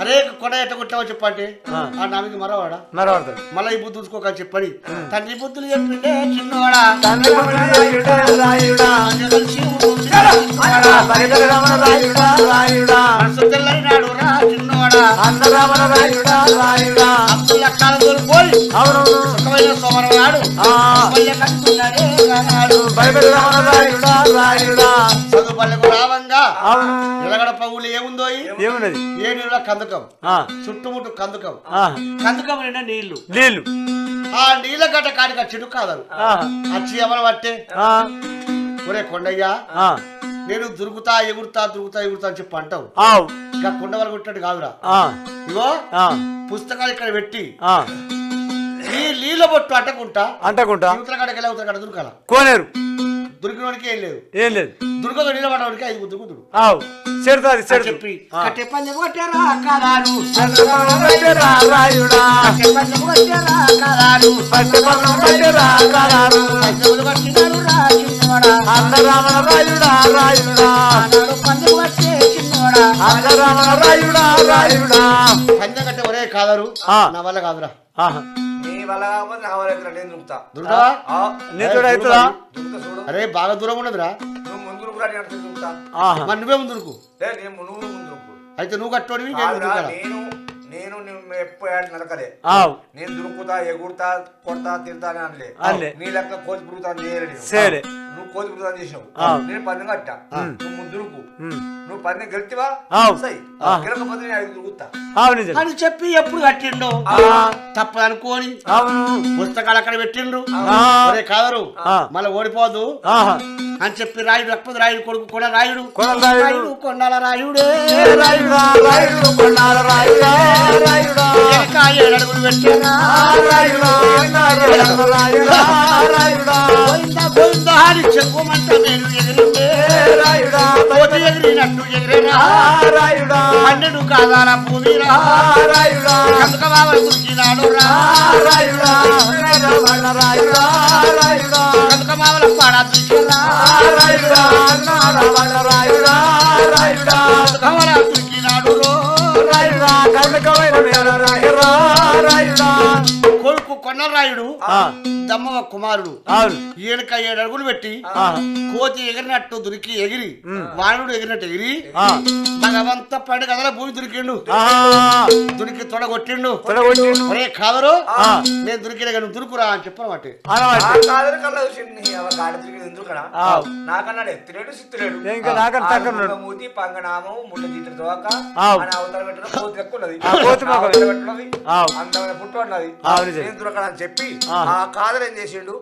Speaker 2: అరే కొండ ఎట్ట కొట్టావో చెప్పంటే
Speaker 3: ఆ.
Speaker 2: నాన్నకి మరవాడా?
Speaker 3: మరవాడతాడు.
Speaker 2: మళ్ళీ ఈ బుద్ధి చూసుకోక చెప్పని తండ్రి బుద్ధులు చెప్పిండే చిన్నవాడా? రా
Speaker 3: రాయుడా రాయుడా.
Speaker 2: అప్పుల సుఖమైన సోమరం నాడు
Speaker 3: రాయుడా రాయుడా.
Speaker 2: చదువు పల్లెకు రావంగా.
Speaker 3: అవును.
Speaker 2: ఏముందో
Speaker 3: ఏమున్నది?
Speaker 2: ఏ నీళ్ళ కందకం.
Speaker 3: ఆ,
Speaker 2: చుట్టుముట్టు కందకం.
Speaker 3: ఆ,
Speaker 2: కందకం నిండా నీళ్ళు.
Speaker 3: నీళ్ళు
Speaker 2: ఆ నీళ్ళ గడ్డ కాడికి చెడు కాదరు
Speaker 3: ఆ,
Speaker 2: అచ్చి ఎవరు పట్టే
Speaker 3: ఆ,
Speaker 2: ఒరే కొండయ్యా
Speaker 3: ఆ,
Speaker 2: నేను దురుకుతా ఎగురుతా దురుకుతా ఎగురుతా అని చెప్పి అంటావు. ఇంకా కొండ వరకు కొట్టాడు కాదురా.
Speaker 3: ఆ,
Speaker 2: ఇగో
Speaker 3: ఆ,
Speaker 2: పుస్తకాలు ఇక్కడ పెట్టి
Speaker 3: ఆ,
Speaker 2: ఈ నీళ్ళ బొట్టు అంటకుంటా
Speaker 3: అంటకుంటా.
Speaker 2: యువతల కాడికి వెళ్ళి అవతల కాడ దురకాల.
Speaker 3: కోనేరు.
Speaker 2: దొరికినోడికి ఏం లేదు.
Speaker 3: ఏం లేదు.
Speaker 2: దుర్గ నీళ్ళ పడవాడికి ఐదు బుద్ధు కుదురు.
Speaker 3: ఆవ్. చెడుతుంది చెడుతుంది
Speaker 2: చెప్పి. కట్టె పందెము కొట్టారా కాదాను
Speaker 3: రాయుడా రాయుడా.
Speaker 2: కట్టె పందెము కొట్టారా కాదాను
Speaker 3: పట్టపల్లం రాకారారు
Speaker 2: పందెములు కొట్టినారు రా చిన్నవాడా
Speaker 3: అన్న రమణ రాయుడా రాయుడా.
Speaker 2: ఆనాడు పందెము కట్టే చిన్నవాడా
Speaker 3: అన్న రమణ రాయుడా రాయుడా.
Speaker 2: పందెం కట్టే ఒరే కాదారు. నా వల్ల కాదురా.
Speaker 3: ఆహా.
Speaker 4: నీ వల్ల కాకపోతే నా వల్ల అయితే నేను దుంకుతా.
Speaker 2: దుర్గవా
Speaker 4: ఆ,
Speaker 3: నీతోడు అవుతుందా
Speaker 4: దుంకుతా చూడు.
Speaker 2: అరే బాగా దూరం ఉన్నదిరా.
Speaker 4: నువ్వు ముందు కూడా నేను.
Speaker 2: మరి నువ్వే
Speaker 4: నేను ముందు
Speaker 2: అయితే నువ్వు నేను దుర్గాల.
Speaker 4: నేను ఎప్పుడు నరకలే. నేను దురుకుతా ఎగురుతా కొడతా తిడతా అని అనలే
Speaker 3: అనలే.
Speaker 4: నీ లెక్క కోతి పురుగుతాను చేయలేదు నేను.
Speaker 3: సరే.
Speaker 4: నువ్వు కోతి పురుగుతాను చేసినావు
Speaker 3: ఆ.
Speaker 4: నేను పందెం కట్టా నువ్వు ముందు దురుకు
Speaker 3: ఉమ్.
Speaker 4: నువ్వు పందెం గెలిచివా. సై
Speaker 3: ఆ.
Speaker 4: గెలకపోతే నేను ఐదు
Speaker 3: నిజం
Speaker 2: అని చెప్పి ఎప్పుడు కట్టిండు
Speaker 3: ఆ.
Speaker 2: తప్పదు అనుకోని
Speaker 3: అవును
Speaker 2: పుస్తకాలు అక్కడ పెట్టిండ్రు. ఒరే కాదరు. మళ్ళీ ఓడిపోదు. అని చెప్పి రాయుడు రక్పతి రాయుడు కొడుకు కొండ రాయుడు
Speaker 3: రాయుడు.
Speaker 2: కొండల రాయుడే
Speaker 3: రాయుడా రాయుడు కొన్నార రాయుడా రాయుడా
Speaker 2: వెనక ఏడు అడుగులు పెట్టారా
Speaker 3: రాయుడా రాయుడా రాయుడా రాయుడా
Speaker 2: గోవింద అని చెప్పుమంట నేను ఎగిరిందే. కోతి ఎగిరినట్టు ఎగిరేనా? పన్నెండు కాదాల
Speaker 3: రాయుడా
Speaker 2: కనుక బాబా గురికినాడు కనుక బాబల పాడా దురికిరా
Speaker 3: రాయుడా రాయుడా కనకమైన మేర రాయుడా రాయుడా
Speaker 2: కొడుకు కొండ రాయుడు
Speaker 3: ఆ,
Speaker 2: దమ్మవ కుమారుడు. ఈయనక ఏడు అడుగులు పెట్టి కోతి ఎగిరినట్టు దురికి ఎగిరి వానుడు ఎగిరినట్టు ఎగిరి భగవంత పడి కదల భూమి దురికిండు. దురికి తొడగొట్టిండు. ఒరే కాదరు. నేను దురికిన కానీ దురుకురా అని చెప్పనమాట
Speaker 3: అనమాట.
Speaker 4: నా కాదని కల్లా చూసింది నీ అవ్వ గాడి తిరిగి ఎందుకనా
Speaker 3: ఆవ్.
Speaker 4: నాకన్నాడు ఎత్తులేడు సిత్తులేడు
Speaker 3: ఇంకా నాకన్నా తక్కువ ఉన్నాడు.
Speaker 4: ఆరు మూతి పంగనామం ముట్ట అవతల పెట్టడం కోతి లెక్క ఉన్నది
Speaker 3: కోతి.
Speaker 4: అందమైన పుట్టు అన్నది. నేను దొరకడని చెప్పి
Speaker 3: ఆ.
Speaker 4: కాదలు ఏం చేసిండు?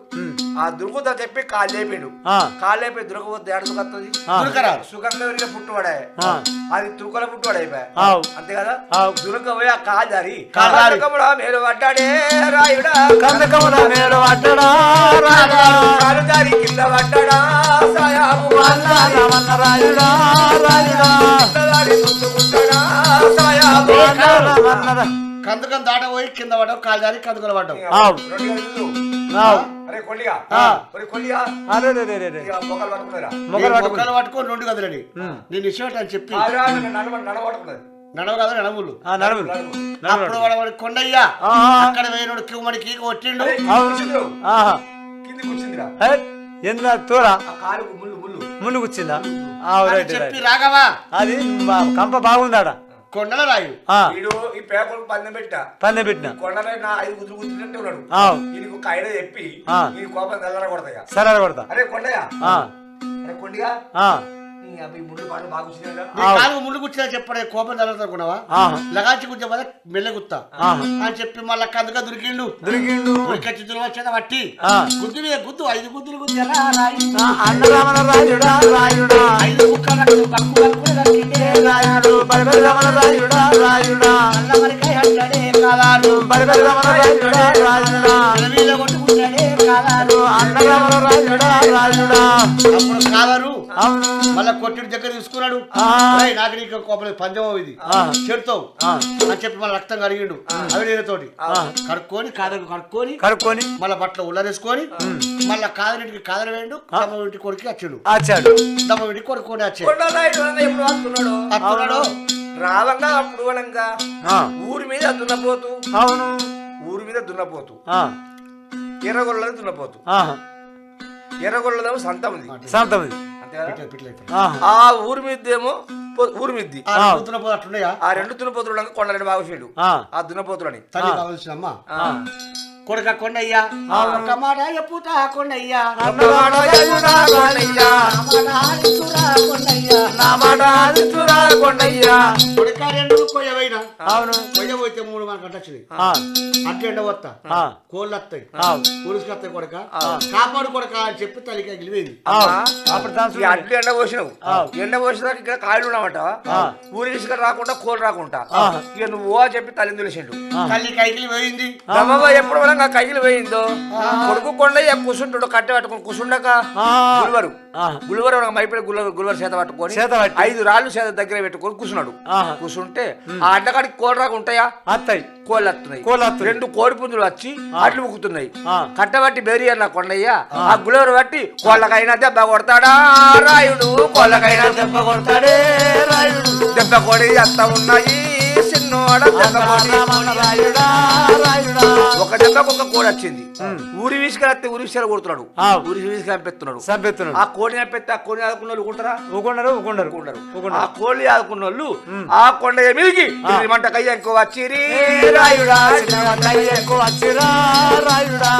Speaker 4: ఆ దుర్గుతా చెప్పి కాలు లేపిండు.
Speaker 3: ఆ.
Speaker 4: కాలు లేపి దురకపోతే ఏడు వస్తుంది
Speaker 3: ఆ.
Speaker 2: దురకరా
Speaker 4: సుఖంగా వెళ్ళిన పుట్టువాడే
Speaker 3: ఆ.
Speaker 4: అది తురుకల పుట్టువాడు అయిపోయా. అంతే కదా. దురక పోయి ఆ కాలు జారి. కనకముడా మేలు పడ్డాడే రాయుడా?
Speaker 3: మేలు
Speaker 4: కాలు జారి కింద పడ్డాడా?
Speaker 3: రాయుడా రాయుడా?
Speaker 2: కందుకం దాటపోయి కింద పడ్డావు కాలు జారి కందుకలు పడ్డావు.
Speaker 4: మొక్కలు
Speaker 3: పట్టుకుని
Speaker 2: రెండు గదులని నేను ఇష్టం అని చెప్పి.
Speaker 4: ఆవిడ నడవ నడవట్టుకున్నది
Speaker 2: నడవ కదా నడవులు. అప్పుడు వాడు కొండయ్యా. అక్కడ వేయనుడు కిమ్మడికి కొట్టిండు.
Speaker 3: ఎందుకు తోరా? ముందు కూర్చిందా?
Speaker 2: చెప్పి రాగవా
Speaker 3: అది బా- కంప బాగుందాడ?
Speaker 2: కొండల రాయుడు.
Speaker 4: వీడు ఈ పేపర్ పందెం పెట్టా.
Speaker 3: పందె పెట్టిన.
Speaker 4: కొండలే నా ఐదు కుదురు కుదిరినట్టు ఉన్నాడు. ఈయనకు ఒక ఐడియా చెప్పి. ఈ కోపం తెల్లర కొడతాయా
Speaker 3: సరే కొడతా
Speaker 4: అరే కొండయ్య.
Speaker 3: ఆ,
Speaker 4: అరే కొండిగా.
Speaker 3: ఆ,
Speaker 4: నీ అబ్బాయి ముళ్ళు పాటలు బాగా కూర్చున్నాయిగా
Speaker 2: నీ కాలుకు ముళ్ళు కూర్చున్నా చెప్పడే కోపం జరుగుతున్నావా
Speaker 3: ఆహా.
Speaker 2: లగాచి కూర్చో పద మెల్ల గుత్తా
Speaker 3: ఆహా.
Speaker 2: అని చెప్పి మళ్ళా కందుగా దొరికిండు.
Speaker 3: దొరికిండు.
Speaker 2: ఉరికచ్చి దుర్వచ్చేద పట్టి.
Speaker 3: ఆ.
Speaker 2: గుద్దు మీద గుద్దు ఐదు గుద్దులు గుద్దారా రాయి?
Speaker 3: ఆ, అన్న రమణ రాయుడా రాయుడా.
Speaker 2: ఐదు ముక్కలు
Speaker 3: రాయుడు రాయుడా రాయుడా.
Speaker 2: అల్ల మరికాయ
Speaker 3: రాయుడా
Speaker 2: అప్పుడు కాదరు
Speaker 3: అవును.
Speaker 2: మళ్ళా కొట్టిడి దగ్గర తీసుకున్నాడు.
Speaker 3: ఆ.
Speaker 2: "ఏయ్, నాకు నీకు కోపం పందెం ఇది. చెడుతావు. అని చెప్పి మళ్ళీ రక్తం కడిగిండు అవినీతోటి కడుక్కొని కాదరు కడుక్కొని
Speaker 3: కడుక్కొని.
Speaker 2: మళ్ళా బట్టలు ఉల్లరేసుకొని మళ్ళా కాదరింటికి కాదర వేయండు దమ్మ ఇంటి కొడుకు వచ్చాడు
Speaker 3: వచ్చాడు
Speaker 2: దమ్మ ఇంటి కొడుకొని వచ్చాడు అత్తున్నాడు.
Speaker 4: రావంగా అప్పుడు వనంగా
Speaker 3: ఆ,
Speaker 4: ఊరి మీద దున్నపోతు.
Speaker 3: అవును.
Speaker 4: ఊరి మీద దున్నపోతు.
Speaker 3: ఆ,
Speaker 4: ఎర్రగొల్లది దున్నపోతు. ఎర్రగొల్లదేమో సంత ఉంది.
Speaker 2: అయిపోయింది.
Speaker 3: ఆహా.
Speaker 4: ఆ ఊరి మీదేమో పొ- ఊరి మిద్ది.
Speaker 2: ఆ
Speaker 4: రెండు దున్నపోతులు కొండలని బాగుచేడు
Speaker 3: ఆ,
Speaker 4: ఆ దున్నపోతులని.
Speaker 2: కొడుక కొండయ్యా. ఒక మాట చెప్పుతా కొండయ్యా. కొండయ్యా. కొడుక రెండు కొయ్యవైనా
Speaker 3: అవును
Speaker 2: కొయ్య పోతే మూడు మనకు వచ్చినాయి
Speaker 3: ఆ,
Speaker 2: అట్లా ఎండ వస్తా కోళ్ళు వస్తాయి ఉరుసుకొస్తాయి కొడక కాపాడు కొడక అని చెప్పి తల్లికి గిలివేది
Speaker 4: అడ్లు ఎండ పోసినావు. ఎండ పోసినాక ఇక్కడ కాయలు ఉన్నామట ఊరి ఇసుక రాకుండా కోలు రాకుండా. ఇక నువ్వు చెప్పి తల్లిని తెలిసిండు
Speaker 2: తల్లి కైకిలి పోయింది.
Speaker 4: ఎప్పుడు ఆ కయ్యలు పోయిందో. కొడుకు కొండయ్య కూసుంటాడు కట్టె పట్టుకొని కూసుండక. గుల్వరు.
Speaker 3: ఆ.
Speaker 4: గుల్వరు మైపడి గుల్వరు గుల్వరు చేత పట్టుకొని. ఐదు రాళ్ళు చేత దగ్గర పెట్టుకొని కూసున్నాడు. కూసుంటే ఆ అడ్డకాడికి కోళ్ళు రాక ఉంటాయా?
Speaker 3: అత్తయ్య
Speaker 4: కోళ్ళు వస్తున్నాయి. రెండు కోడి పుంజులు వచ్చి అడ్లు ముక్కుతున్నాయి. కట్టబట్టి బేరి అన్న కొండయ్య ఆ. గులవరు బట్టి కోళ్ళకైనా దెబ్బ కొడతాడా? రాయుడు. కోళ్ళకైనా దెబ్బ కొడతాడే రాయుడు. దెబ్బ కొడి ఎంత ఉన్నాయి. చిన్నోడ కొడి
Speaker 3: రాయుడా రాయుడా.
Speaker 4: ఒక ఒక కోడి వచ్చింది. ఊరి విసుకెళ్తే ఊరి విసుకెళ్ళ కొడుతున్నాడు.
Speaker 3: ఆ.
Speaker 4: ఊరి విసుక చంపెత్తున్నాడు
Speaker 3: సంపెత్తున్నాడు
Speaker 4: ఆ కోడిని చంపెత్తే ఆ కోడిని ఆదుకున్న వాళ్ళు ఊకుంటారా
Speaker 3: ఊకొండరు ఊకొండరు
Speaker 4: ఊకుంటారు ఆ
Speaker 3: ఊకొండరు
Speaker 4: కోళ్ళని ఆదుకున్న వాళ్ళు ఆ కొండ మిలిగి మంట కయ్య ఇంకో వచ్చిరి. రాయుడా
Speaker 3: ఎక్కువ వచ్చిరా రాయుడా.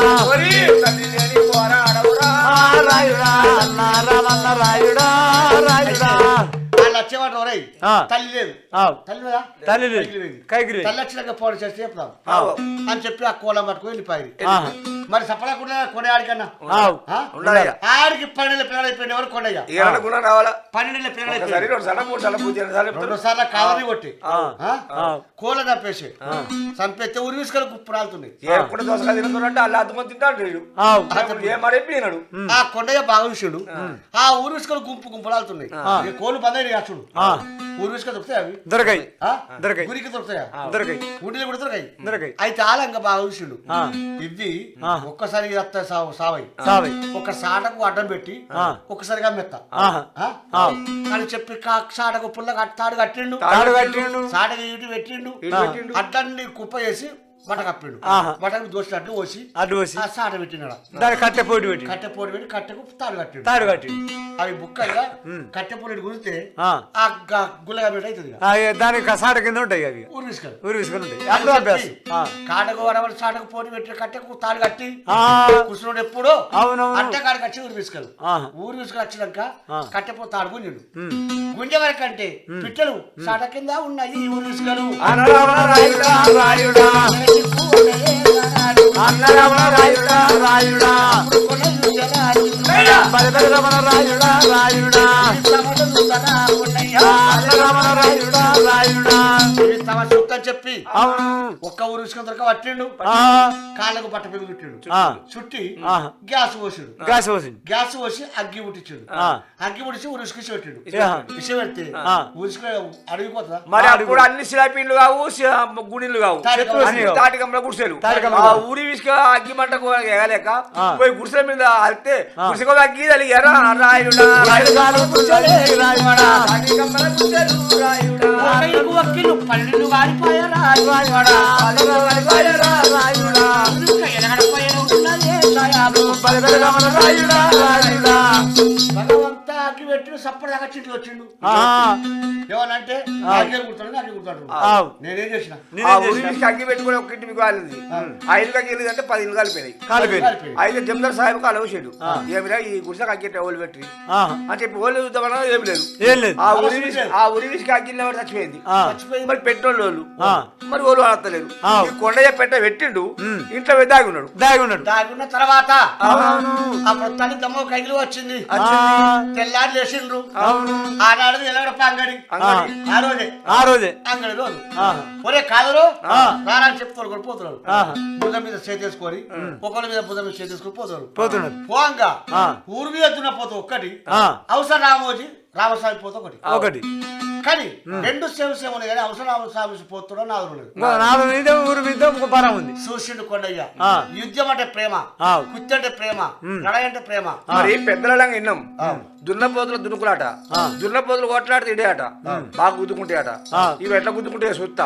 Speaker 3: రాయుడా రాయుడా రాయుడా.
Speaker 2: వాళ్ళు వచ్చేవాడు. తల్లి లేదు. తల్లి లేదా?
Speaker 3: తల్లి.
Speaker 2: కైకిలి తల్లి వచ్చినాక పోటీ చేస్తే చెప్తాం. అని చెప్పి ఆ కోలం పట్టుకొని వెళ్ళిపోయి
Speaker 3: ఆహా.
Speaker 2: మరి సపడకుండా కొనే ఆడికన్నా. ఆడికి పన్నెండు పిల్లలు అయిపోయిన ఎవరు కొండయ్యా పన్నెండు పిల్లలు
Speaker 4: రెండు సార్లు
Speaker 2: కాదని కొట్టి. కోళ్ళ చంపేసి చంపేస్తే ఉరి విసుకలు కుప్పు రాలుతున్నాయి.
Speaker 4: ఏ కూడా దోసగా తింటున్నట్టు అల్లా అద్దుకొని తింటాడు వీడు.
Speaker 3: ఆవు.
Speaker 4: అసలు ఏ మరే పీనాడు
Speaker 2: ఆ కొండయ్య బాగా విషయుడు ఆ. ఊరు విసుకలు గుంపు గుంపులాలుతున్నాయి కోళ్ళు బందైన కాచుడు
Speaker 3: ఆ.
Speaker 2: ఊరు విసుక దొరుకుతాయి అవి?
Speaker 3: దొరకాయి? దొరకాయి.
Speaker 2: గురికి దొరుకుతాయా?
Speaker 3: దొరకాయి.
Speaker 2: కూడా దొరకాయి?
Speaker 3: దొరకాయి.
Speaker 2: అయితే ఆలంగా బాగా విషయుడు
Speaker 3: ఆ.
Speaker 2: ఇవి. ఒక్కసారి సావు సావై.
Speaker 3: సావై.
Speaker 2: ఒక సాటకు అడ్డం పెట్టి. ఒక్కసారిగా మెత్త. అని చెప్పి సాటకు పుల్ల తాడు కట్టిండు.
Speaker 3: తాడు కట్టిండు.
Speaker 2: సాటకు ఇటు పెట్టిండు.
Speaker 4: ఇటు పెట్టిండు.
Speaker 2: అడ్డాన్ని కుప్ప చేసి బట్ట కప్పిండు.
Speaker 3: ఆహా.
Speaker 2: బట్టకు దోసినట్టు పోసి
Speaker 3: అడ్డు పోసి.
Speaker 2: ఆ సాట పెట్టినాడు?
Speaker 3: దాని కట్టె పోటీ పెట్టి
Speaker 2: కట్టె పోటీ పెట్టి కట్టెకు తాడు కట్టిండు.
Speaker 3: తాడు కట్టి
Speaker 2: అవి బుక్కలుగా కట్టె పొడి గురితే
Speaker 3: ఆ.
Speaker 2: గుల్లగా పెట్టి అవుతుంది
Speaker 3: దానికి సాట కింద ఉంటాయి అవి.
Speaker 2: ఊరి
Speaker 3: తీసుకొని ఉంటాయి. అప్పుడు అభ్యాసం.
Speaker 2: కాటకు వరవడి సాటకు పోటీ పెట్టి కట్టెకు తాడు కట్టి. కూర్చున్నాడు ఎప్పుడు
Speaker 3: అవునవును.
Speaker 2: అట్టే కాడికి వచ్చి. ఊరు తీసుకొని వచ్చినాక. కట్టెపో తాడు గుంజుడు. గుంజె వరకు అంటే పిట్టలు సాట కింద ఉన్నాయి తీసుకెళ్ళు
Speaker 3: అన్నరమణ రాయుడా రాయుడా రాయుడా రాయుడా రాయుడా రాయుడా
Speaker 2: చెప్పి ఒక్క ఊరు దొరక పట్టిండు. కాళ్ళకు బట్ట మీద చుట్టిండు. చుట్టి
Speaker 3: ఆహా.
Speaker 2: గ్యాస్ పోసిండు
Speaker 3: గ్యాస్ పోసింది
Speaker 2: గ్యాస్ పోసి అగ్గి పుట్టించాడు. అగ్గి పుట్టించి ఉరుసుకు పెట్టిండు. ఇసి పెడితే. ఉరుసుకు అడిగిపోతుందా
Speaker 4: మరి అన్ని శిలాపీండ్లు కావు గుడిలు కావు
Speaker 2: తాటి కమ్మలు
Speaker 4: అన్ని
Speaker 3: కావు.
Speaker 4: తాటి కమ్మల గుడిసెలు ఆ. ఊరి విసుక అగ్గి మంటకు ఎగలేక. పోయి గుడిసెల మీద అలితే గుడిసెకు అగ్గి తలిగారా రాయుడా
Speaker 2: పన్నెండు
Speaker 3: రాయుడా.
Speaker 2: భగవంతా అగ్గి పెట్టిన చిట్లు వచ్చిండు. ఏమనంటే కుడతాడు కుడతాడు.
Speaker 3: ఆవు.
Speaker 2: నేనేం చేసిన?
Speaker 4: ఆ అగ్గి పెట్టుకుని ఒక ఇంటి మీకు కాలింది ఐదు కలిగింది అంటే పది ఇల్లు కలిపోయినాయి.
Speaker 3: కాలిపోయింది.
Speaker 4: అయితే జమదార్ సాహెబ్ ఏమిరా ఈ గుడిసెకు అగ్గి ఓళ్ళు పెట్టి. అని చెప్పి ఓళ్ళు చూద్దామన్నా ఏం లేదు. ఆ ఉరి ఆ ఉరి విసుక అగ్గిన ఎవరు చచ్చిపోయింది.
Speaker 3: ఆ.
Speaker 2: చచ్చిపోయింది.
Speaker 4: మరి పెట్రోల్ వాళ్ళు.
Speaker 3: ఆ.
Speaker 4: మరి ఓళ్ళు ఆడతలేరు
Speaker 3: ఆ.
Speaker 4: ఈ కొండయ్య పెట్ట పెట్టిండు. ఇంట్లో దాగి ఉన్నాడు.
Speaker 3: దాగి ఉన్నాడు.
Speaker 2: దాగున్న తర్వాత
Speaker 3: అవునవును.
Speaker 2: అప్పుడు తల్లి దమ్మ కైలు వచ్చింది. తెల్లారి చేసిండ్రు
Speaker 3: అవును.
Speaker 2: ఆనాడు ఎలాగడప అంగడి. ఆ రోజే.
Speaker 3: ఆ రోజే.
Speaker 2: అంగడి రోజు. ఒరే కాదురు. చెప్తారు కూడా పోతున్నారు. భుజం మీద చేతేసుకొని ఒకళ్ళ మీద భుజం మీద చేతేసుకొని పోతున్నారు.
Speaker 3: పోతున్నారు.
Speaker 2: పోంగా. ఊరు మీద దున్న పోతే ఒక్కటి. అవసరం రామోజీ రామస్వామి పోతే ఒకటి.
Speaker 3: ఒకటి.
Speaker 2: కానీ రెండు సేవ సేవ కానీ అవసరం పోతున్నా నాలుగు
Speaker 3: నాలుగు మీద ఊరు మీద పరం ఉంది.
Speaker 2: చూసిండు కొండయ్య. యుద్ధం అంటే ప్రేమ. కుత్తి అంటే ప్రేమ. నడ అంటే ప్రేమ.
Speaker 4: మరి పెద్దలంగా విన్నాం. దున్నపోతులు దునుకులాట. దున్నపోతులు కొట్లాడితే ఇడే అట బాగా గుద్దుకుంటే అట
Speaker 3: ఆ.
Speaker 4: ఇవి ఎట్లా గుద్దుకుంటే సుత్తా.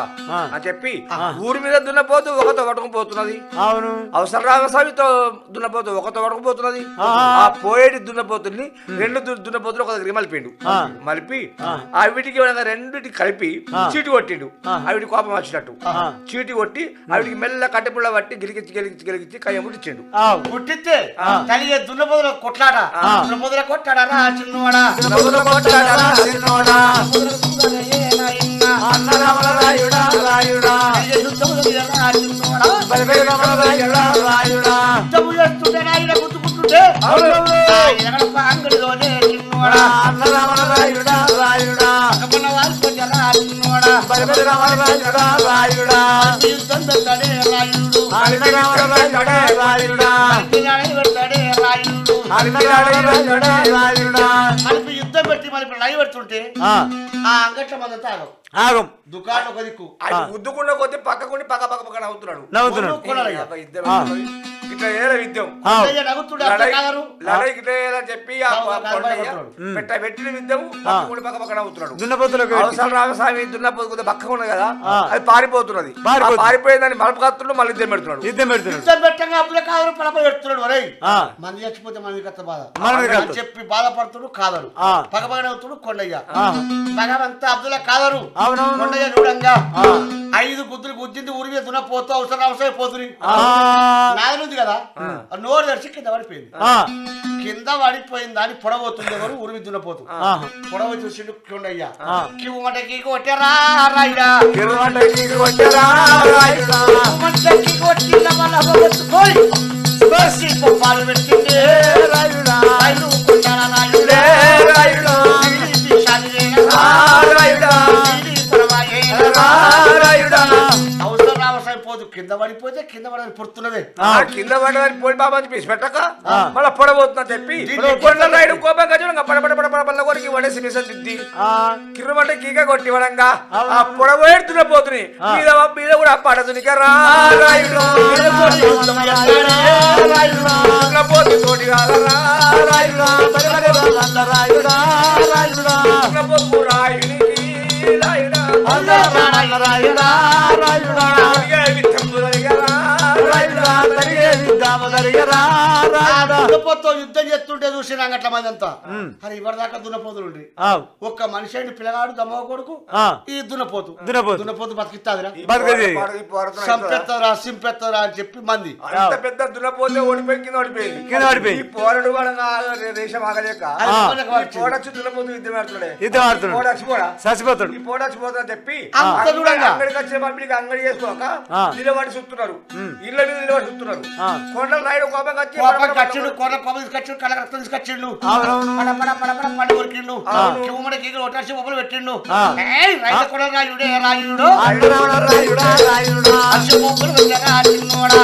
Speaker 4: అని చెప్పి ఊరి మీద దున్నపోతు ఒకతో పట్టుకుని పోతున్నది.
Speaker 3: అవును.
Speaker 4: అవసరం రామస్వామితో దున్నపోతు ఒకతో పట్టుకుపోతున్నది
Speaker 3: ఆ.
Speaker 4: ఆ పోయేటి దున్నపోతుల్ని రెండు దున్నపోతులు ఒక దగ్గర మలిపిండు. మలిపి.
Speaker 3: ఆ
Speaker 4: వీటికి ఏమైనా రెండిటి కలిపి. చీటి కొట్టిండు. ఆవిడ కోపం వచ్చినట్టు. చీటి కొట్టి ఆవిడికి మెల్ల కట్టెపుల్ల పట్టి గిలిగించి గిలిగించి గిలిగించి కయ్య
Speaker 2: పుట్టితే
Speaker 3: ఆ.
Speaker 2: కలిగే దున్నపోతుల కొట్లాట
Speaker 3: ఆ.
Speaker 2: దున్నపోతుల కొట్టాడరా చిన్నవాడా
Speaker 3: కొట్టాడరా చిన్నోడా, అన్న రమణ రాయుడా రాయుడా
Speaker 2: కలిగే యుద్ధముల మీద రా చిన్నవాడా.
Speaker 3: బలిబలి రమణ రాయుడా బలిబలి రమణ రాయుడా.
Speaker 2: పెడతాడే రాయుడు. మనకి యుద్ధం పెట్టి మనకి లైవ్ పెడుతుంటే
Speaker 3: ఆ,
Speaker 2: అంగట్ల
Speaker 3: ఆగం.
Speaker 2: దుకాణం ఒక దిక్కు.
Speaker 4: ఆయన గుద్దుకున్న కొద్ది పక్కకుండి పక్క పక్క పక్కన అవుతున్నాడు
Speaker 3: నవ్వుతున్నాడు
Speaker 4: ఇద్దరు ఇట్లా విద్యం.
Speaker 2: కొండయ్య
Speaker 4: లడై ఇట్లా చెప్పి కొండయ్య. పెట్ట పెట్టిన విద్యము పక్కకుండి పక్క పక్కన అవుతున్నాడు.
Speaker 3: దున్నపోతులకు
Speaker 4: అవసరం రామస్వామి దున్నపోతు కొద్దిగా పక్కగా ఉన్నది కదా. అది పారిపోతున్నది. పారిపోయిందని మలుపు మళ్ళీ ఇద్దరు పెడుతున్నాడు.
Speaker 3: యుద్ధం పెడుతున్నాడు.
Speaker 2: యుద్ధం పెట్టంగా అప్పుడే కాదరు పలప పెడుతున్నాడు ఒరేయ్.
Speaker 3: ఆ,
Speaker 2: మంది చచ్చిపోతే మనకి కత్త బాధ. చెప్పి బాధపడుతుడు కాదరు.
Speaker 3: ఆ.
Speaker 2: పగపగనవుతుడు కొండయ్య.
Speaker 3: ఆ,
Speaker 2: భగవంత అబ్దుల్ కాదరు. కొండయ్య చూడంగా
Speaker 3: ఆ.
Speaker 2: ఐదు గుద్దులు గుద్దింది ఊరి మీద పోతూ అవసరం అవసరం పోతుంది నాగలుంది కదా. నోరు తెరిచి కింద పడిపోయింది. కింద పడిపోయింది దాని పొడవతుంది ఎవరు? ఊరి మీద దున్నపోతు. పొడవ చూసిండు కొండయ్య మటకి కొట్టరా
Speaker 3: కొట్టరా రాయుడా
Speaker 2: కొట్టిన పోయి పాలు కింద పడిపోతే కింద పడని పుడుతున్నదే
Speaker 4: కింద పడదని పోయి బాబా అని పిసి పెట్టక. మళ్ళీ పొడబోతున్నా చెప్పి కొండ రైడు కోపంగా చూడంగా పడ పడ పల్ల కొరికి వడేసి మిషన్ దిద్ది కిర్రమంటే కీక కొట్టి వడంగా. ఆ పొడబోయేడుతున్న పోతుని మీద మీద కూడా పడదునిక రా రాయుడు
Speaker 3: రాయుడా
Speaker 4: దున్న పోతు తోటి
Speaker 3: రాయుడా రాయుడా రాయుడా
Speaker 4: రాయుడా
Speaker 3: రాయుడా రాయుడా முதலாவது
Speaker 2: దున్నపోతో యుద్ధం చేస్తుంటే చూసిన అంగట్ల మంది అంతా. అది ఇవ్వదాకా దున్నపోతులు ఉండి. ఒక్క మనిషి అయిన పిల్లగాడు దమ్మవ కొడుకు ఈ దున్నపోతు.
Speaker 3: దున్నపోతు.
Speaker 2: దున్నపోతు బతికిస్తాదిరా. సంపెత్తరా సింపెత్తరా అని చెప్పి మంది.
Speaker 4: అంత పెద్ద దున్నపోతే ఓడిపోయి కింద ఓడిపోయింది.
Speaker 3: కింద ఓడిపోయింది.
Speaker 4: పోరడు దేశం ఆగలేక
Speaker 2: అది
Speaker 3: ఆ.
Speaker 2: మనకు
Speaker 4: ఈ
Speaker 2: వచ్చింది.
Speaker 4: పోడొచ్చు దున్నపోతు యుద్ధం ఆడుతున్నాడే.
Speaker 3: యుద్ధం ఆడుతున్నాడు.
Speaker 4: పోడొచ్చు పోడా
Speaker 3: చచ్చిపోతాడు.
Speaker 4: ఈ పోడొచ్చు పోతా చెప్పి. అంగడికి వచ్చే పంపిణీకి అంగడి చేసుకోక. నిలబడి చూస్తున్నారు ఇళ్ళ మీద నిలబడి చూస్తున్నారు. కొండలు రాయుడు కోపంగా వచ్చి
Speaker 2: కోపం కచ్చిండు కొర కోపం తీసుకొచ్చిండు కళ్ళ రక్తం తీసుకొచ్చిండు. పడ పడ పడ పడ పండు కొరికిండు. కివ్వమడి కీగలు ఒట్టేసి బొమ్మలు పెట్టిండు. ఏయ్, రైతు కూడా రాయుడే రాయుడు
Speaker 3: రాయుడా రాయుడా
Speaker 2: అచ్చి బొమ్మలు పెట్టారా చిన్నోడా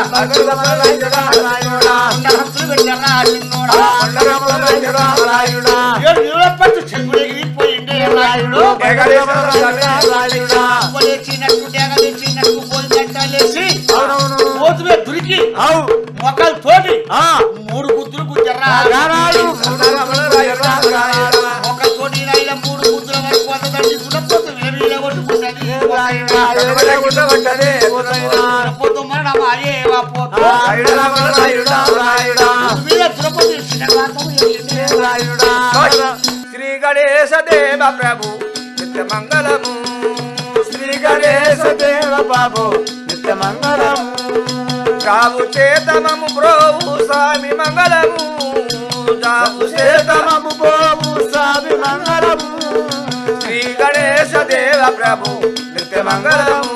Speaker 3: రాయుడా రాయుడా
Speaker 2: హంతులు పెట్టారా చిన్నోడా
Speaker 3: రాయుడా రాయుడా
Speaker 2: ఏడు నీళ్ళ పట్టు చెంగుడు ఎగిరిపోయిండే రాయుడు
Speaker 3: రాయుడా
Speaker 2: పోలేచినట్టు డేగ తెచ్చినట్టు పోయి గంటలేసి
Speaker 3: అవునవును. అవు
Speaker 2: మొక్కలు తోటి
Speaker 3: ఆ
Speaker 2: మూడు గుద్దులు తోటి రాయిల మూడు గుద్దుల వరకు
Speaker 4: శ్రీ గణేశ దేవ ప్రభు నిత్య మంగళము
Speaker 3: శ్రీ గణేశ దేవ బాబు నిత్య మంగళం
Speaker 4: జాబు చేతనము ప్రోవు స్వామి మంగళము. జాబు చేతనము
Speaker 3: చేతమము స్వామి మంగళము.
Speaker 4: శ్రీ గణేశ దేవ ప్రభు నిత్య మంగళము.